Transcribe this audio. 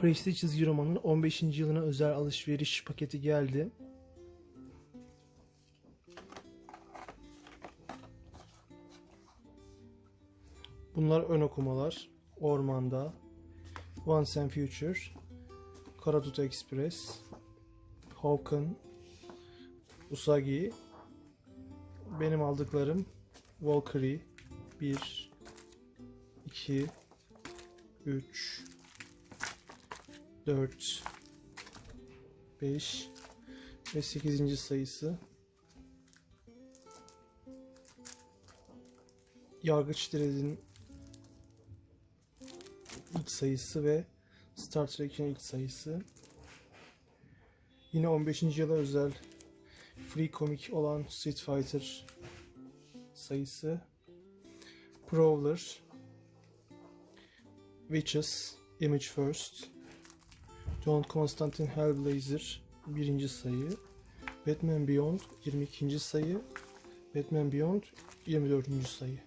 Prestige çizgi romanın 15. yılına özel alışveriş paketi geldi. Bunlar ön okumalar. Ormanda, Once and Future, Karatut Express, Hawken, Usagi, benim aldıklarım Valkyrie 1 2 3 4 5 ve 8. sayısı Yargıç Dredd'in ilk sayısı ve Star Trek'in ilk sayısı. Yine 15. yıla özel Free Comic olan Street Fighter sayısı. Prowler Witches Image First John Constantine Hellblazer 1. sayı Batman Beyond 22. sayı Batman Beyond 24. sayı